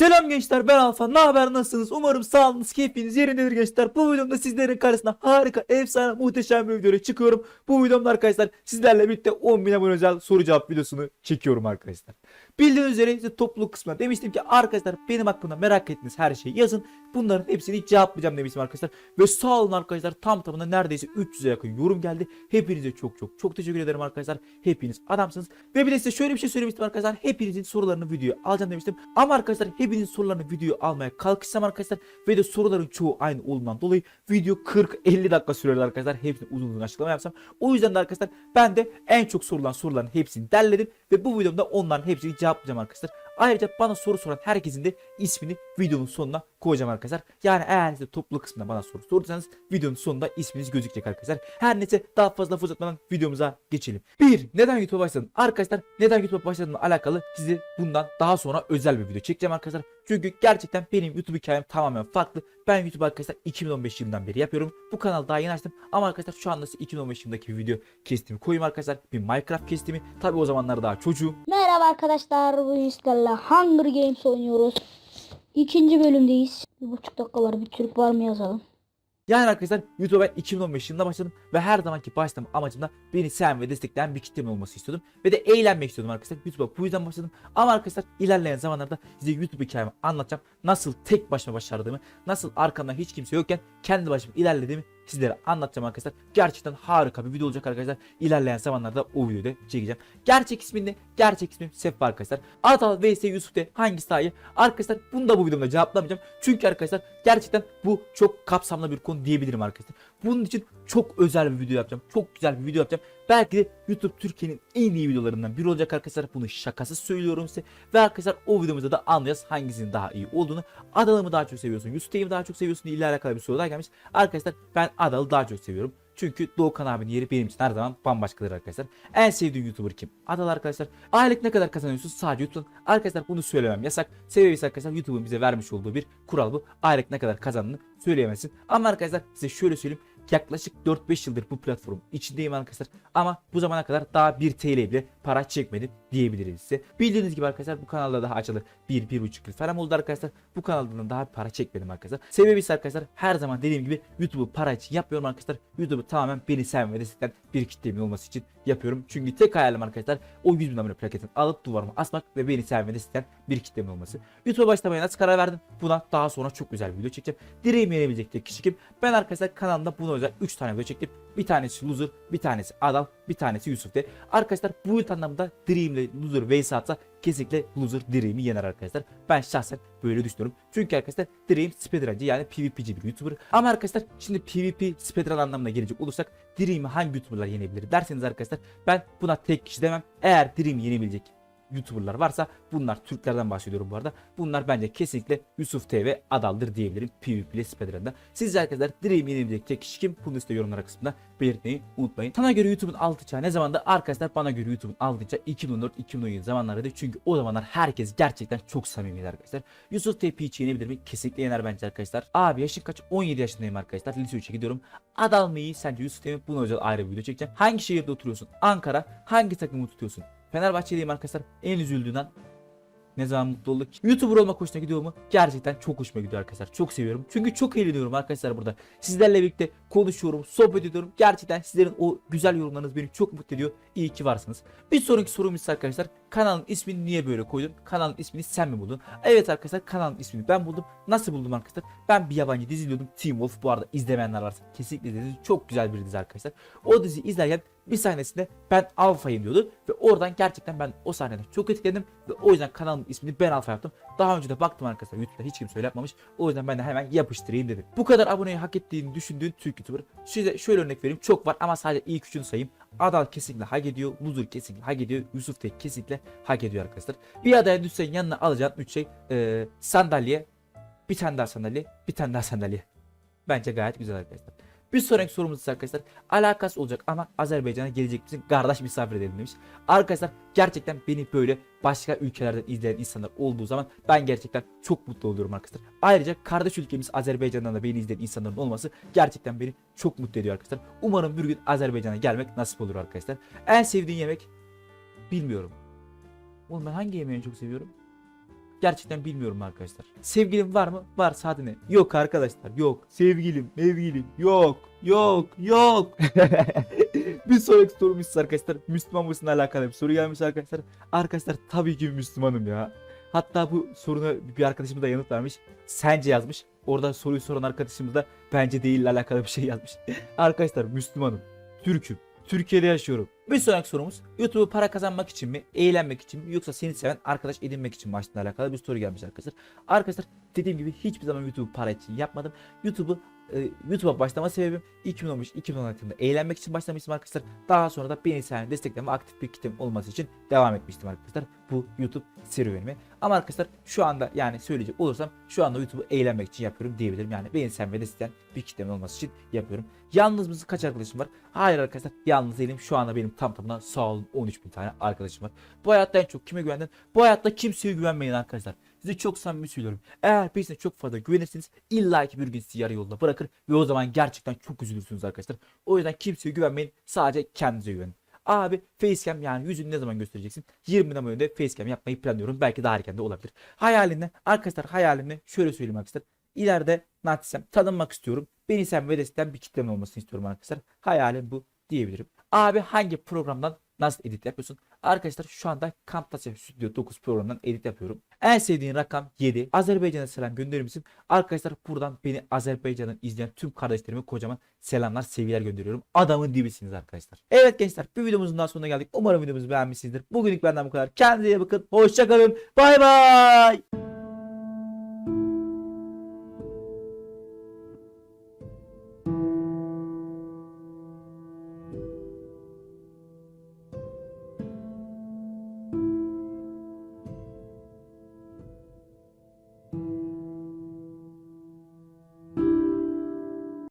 Selam gençler ben Alfa. Ne haber nasılsınız? Umarım sağlığınız keyfiniz yerindedir gençler. Bu videomda sizlerin karşısına harika, efsane, muhteşem bir videoyla çıkıyorum. Bu videomda arkadaşlar sizlerle birlikte 10.000 abone özel soru cevap videosunu çekiyorum arkadaşlar. Bildiğiniz üzere size topluluk kısmına demiştim ki arkadaşlar benim hakkında merak ettiğiniz her şeyi yazın. Bunların hepsini cevaplayacağım demiştim arkadaşlar. Ve sağ olun arkadaşlar tam tamına neredeyse 300'e yakın yorum geldi. Hepinize çok çok çok teşekkür ederim arkadaşlar. Hepiniz adamsınız. Ve bir de size şöyle bir şey söylemiştim arkadaşlar. Hepinizin sorularını videoya alacağım demiştim. Ama arkadaşlar hepinizin sorularını videoya almaya kalkışsam arkadaşlar. Ve de soruların çoğu aynı olduğundan dolayı video 40-50 dakika sürerdi arkadaşlar. Hepsini uzun uzun açıklama yapsam. O yüzden de arkadaşlar ben de en çok sorulan soruların hepsini derledim. Ve bu videomda onların hepsini cevaplayacağım arkadaşlar. Ayrıca bana soru soran herkesin de ismini videonun sonuna koyacağım arkadaşlar. Yani eğer size topluluk kısmında bana soru sorarsanız videonun sonunda isminiz gözükecek arkadaşlar. Her neyse daha fazla laf uzatmadan videomuza geçelim. 1. Neden YouTube'a başladın? Arkadaşlar neden YouTube'a başladığımla alakalı size bundan daha sonra özel bir video çekeceğim arkadaşlar. Çünkü gerçekten benim YouTube hikayem tamamen farklı. Ben YouTube arkadaşlar 2015 yılından beri yapıyorum. Bu kanalı daha yeni açtım. Ama arkadaşlar şu anda size 2015 yılındaki bir video kestimi koyayım arkadaşlar. Bir Minecraft kestimi. Tabi o zamanlar daha çocuğum. Merhaba arkadaşlar. Bu sizlerle Hunger Games oynuyoruz. İkinci bölümdeyiz. Bir buçuk dakika var. Bir Türk var mı yazalım. Yani arkadaşlar YouTube'a ben 2015 yılında başladım ve her zamanki başlama amacım da beni seven ve destekleyen bir kitlemin olması istiyordum. Ve de eğlenmek istiyordum arkadaşlar. YouTube'a bu yüzden başladım. Ama arkadaşlar ilerleyen zamanlarda size YouTube hikayemi anlatacağım. Nasıl tek başıma başardığımı, nasıl arkamda hiç kimse yokken kendi başıma ilerlediğimi sizlere anlatacağım arkadaşlar. Gerçekten harika bir video olacak arkadaşlar. İlerleyen zamanlarda o videoyu da çekeceğim. Gerçek ismin ne? Gerçek ismim Sefa arkadaşlar. Adal vs Yusuf de hangisi daha? Arkadaşlar bunu da bu videomda cevaplamayacağım. Çünkü arkadaşlar gerçekten bu çok kapsamlı bir konu diyebilirim arkadaşlar. Bunun için çok özel bir video yapacağım. Çok güzel bir video yapacağım. Belki de YouTube Türkiye'nin en iyi videolarından biri olacak arkadaşlar. Bunu şakasız söylüyorum size. Ve arkadaşlar o videomuzda da anlayacağız hangisinin daha iyi olduğunu. Adal'ı mı daha çok seviyorsun? Yusuf'u mu daha çok seviyorsun? ile alakalı bir soru daha gelmiş. Arkadaşlar ben Adal'ı daha çok seviyorum. Çünkü Doğukan abinin yeri benim için her zaman bambaşkadır arkadaşlar. En sevdiğim YouTuber kim? Adal arkadaşlar. Aylık ne kadar kazanıyorsunuz? Sadece YouTube'dan. Arkadaşlar bunu söylemem yasak. Sebebi arkadaşlar YouTube'un bize vermiş olduğu bir kural bu. Aylık ne kadar kazandığını söyleyemezsin. Ama arkadaşlar size şöyle söyleyeyim. Yaklaşık 4-5 yıldır bu platformun içindeyim arkadaşlar. Ama bu zamana kadar daha 1 TL bile para çekmedim diyebiliriz size. Bildiğiniz gibi arkadaşlar bu kanalda daha açılı 1-1,5 yıl falan oldu arkadaşlar. Bu kanaldan daha para çekmedim arkadaşlar. Sebebi ise arkadaşlar her zaman dediğim gibi YouTube'u para için yapmıyorum arkadaşlar. YouTube'u tamamen beni sevme ve destekleyen bir kitlemin olması için yapıyorum. Çünkü tek hayalim arkadaşlar o 100 bin abone plaketini alıp duvarıma asmak ve beni sevme ve destekleyen bir kitlemin olması. YouTube'a başlamaya nasıl karar verdim? Buna daha sonra çok güzel bir video çekeceğim. Direğimi yenebilecek tek kişi kim? Ben arkadaşlar kanalımda buna özel 3 tane video çektim. Bir tanesi Loser, bir tanesi Adal, bir tanesi Yusuf de. Arkadaşlar bu yıl anlamda Dream ile Loser vs atsa kesinlikle Loser Dream'i yener arkadaşlar. Ben şahsen böyle düşünüyorum. Çünkü arkadaşlar Dream speedruncı yani PvP'ci bir YouTuber. Ama arkadaşlar şimdi PvP speedrun anlamına gelecek olursak Dream'i hangi YouTuber'lar yenebilir derseniz arkadaşlar ben buna tek kişi demem. Eğer Dream'i yenebilecek YouTuber'lar varsa bunlar Türklerden bahsediyorum bu arada. Bunlar bence kesinlikle Yusuf TV adaldır diyebilirim PvP speedrun'da. Siz arkadaşlar Dream'i yenebilecek tek kişi kim? Bunu işte yorumlar kısmında belirtmeyi unutmayın. Sana göre YouTube'un altı çağı ne zamanda? Arkadaşlar bana göre YouTube'un altı çağı 2014-2017 zamanlarıydı. Çünkü o zamanlar herkes gerçekten çok samimiydi arkadaşlar. Yusuf TV hiç yenebilir mi? Kesinlikle yener bence arkadaşlar. Abi yaşın kaç? 17 yaşındayım arkadaşlar. Lise 3'e gidiyorum. Adal mı iyi? Sence Yusuf mi? Buna özel ayrı bir video çekeceğim. Hangi şehirde oturuyorsun? Ankara. Hangi takımı tutuyorsun? Fenerbahçeliyim arkadaşlar. En üzüldüğünden ne zaman mutlu olduk. YouTuber olmak hoşuna gidiyor mu? Gerçekten çok hoşuma gidiyor arkadaşlar. Çok seviyorum. Çünkü çok eğleniyorum arkadaşlar burada. Sizlerle birlikte konuşuyorum, sohbet ediyorum. Gerçekten sizlerin o güzel yorumlarınız beni çok mutlu ediyor. İyi ki varsınız. Bir sonraki sorum ise arkadaşlar. Kanalın ismini niye böyle koydun? Kanalın ismini sen mi buldun? Evet arkadaşlar kanalın ismini ben buldum. Nasıl buldum arkadaşlar? Ben bir yabancı dizi izliyordum. Teen Wolf bu arada izlemeyenler varsa kesinlikle dizi çok güzel bir dizi arkadaşlar. O dizi izlerken bir sahnesinde ben alfayım diyordu ve oradan gerçekten ben o sahneden çok etkilendim ve o yüzden kanalımın ismini ben alfa yaptım. Daha önce de baktım arkadaşlar YouTube'da hiç kimse öyle yapmamış. O yüzden ben de hemen yapıştırayım dedim. Bu kadar aboneyi hak ettiğini düşündüğün Türk YouTuber. Size şöyle örnek vereyim. Çok var ama sadece ilk üçünü sayayım. Adal kesinlikle hak ediyor. Loser kesinlikle hak ediyor. Yusuf de kesinlikle hak ediyor arkadaşlar. Bir adaya düşsen yanına alacağın 3 şey e, sandalye, bir tane daha sandalye, bir tane daha sandalye. Bence gayet güzel arkadaşlar. Bir sonraki sorumuz ise arkadaşlar alakası olacak ama Azerbaycan'a gelecek misin? Kardeş misafir edelim demiş. Arkadaşlar gerçekten beni böyle başka ülkelerden izleyen insanlar olduğu zaman ben gerçekten çok mutlu oluyorum arkadaşlar. Ayrıca kardeş ülkemiz Azerbaycan'dan da beni izleyen insanların olması gerçekten beni çok mutlu ediyor arkadaşlar. Umarım bir gün Azerbaycan'a gelmek nasip olur arkadaşlar. En sevdiğin yemek bilmiyorum. Oğlum ben hangi yemeği çok seviyorum? Gerçekten bilmiyorum arkadaşlar. Sevgilim var mı? Var sadece. Yok arkadaşlar yok. Sevgilim, mevgilim yok. Yok, yok. bir sonraki sorumuz arkadaşlar Müslüman mısınla alakalı bir soru gelmiş arkadaşlar. Arkadaşlar tabii ki Müslümanım ya. Hatta bu soruna bir arkadaşımız da yanıt vermiş. Sence yazmış. Orada soruyu soran arkadaşımız da bence değille alakalı bir şey yazmış. arkadaşlar Müslümanım. Türk'üm. Türkiye'de yaşıyorum. Bir sonraki sorumuz YouTube'u para kazanmak için mi, eğlenmek için mi yoksa seni seven arkadaş edinmek için mi açtığına alakalı bir soru gelmiş arkadaşlar. Arkadaşlar dediğim gibi hiçbir zaman YouTube'u para için yapmadım. YouTube'u e, YouTube'a başlama sebebim 2015-2016 yılında eğlenmek için başlamıştım arkadaşlar. Daha sonra da beni seven, destekleyen ve aktif bir kitlem olması için devam etmiştim arkadaşlar. Bu YouTube serüvenimi. Ama arkadaşlar şu anda yani söyleyecek olursam şu anda YouTube'u eğlenmek için yapıyorum diyebilirim. Yani beni seven ve destekleyen bir kitlem olması için yapıyorum. Yalnız mısın kaç arkadaşım var? Hayır arkadaşlar yalnız değilim. Şu anda benim tam tamına sağ olun 13 bin tane arkadaşım var. Bu hayatta en çok kime güvendin? Bu hayatta kimseye güvenmeyin arkadaşlar. Size çok samimi söylüyorum. Eğer birisine çok fazla güvenirseniz illa ki bir gün sizi yarı yolda bırakır ve o zaman gerçekten çok üzülürsünüz arkadaşlar. O yüzden kimseye güvenmeyin. Sadece kendinize güvenin. Abi facecam yani yüzünü ne zaman göstereceksin? 20 bin önünde facecam yapmayı planlıyorum. Belki daha erken de olabilir. Hayalimle arkadaşlar hayalimle şöyle söyleyeyim arkadaşlar. İleride naçizem tanınmak istiyorum. Beni sen ve bir kitlemin olmasını istiyorum arkadaşlar. Hayalim bu diyebilirim. Abi hangi programdan nasıl edit yapıyorsun? Arkadaşlar şu anda Camtasia Studio 9 programından edit yapıyorum. En sevdiğin rakam 7. Azerbaycan'a selam gönderir misin? Arkadaşlar buradan beni Azerbaycan'dan izleyen tüm kardeşlerime kocaman selamlar, sevgiler gönderiyorum. Adamın dibisiniz arkadaşlar. Evet gençler bir videomuzun daha sonuna geldik. Umarım videomuzu beğenmişsinizdir. Bugünlük benden bu kadar. Kendinize iyi bakın. Hoşçakalın. Bay bay.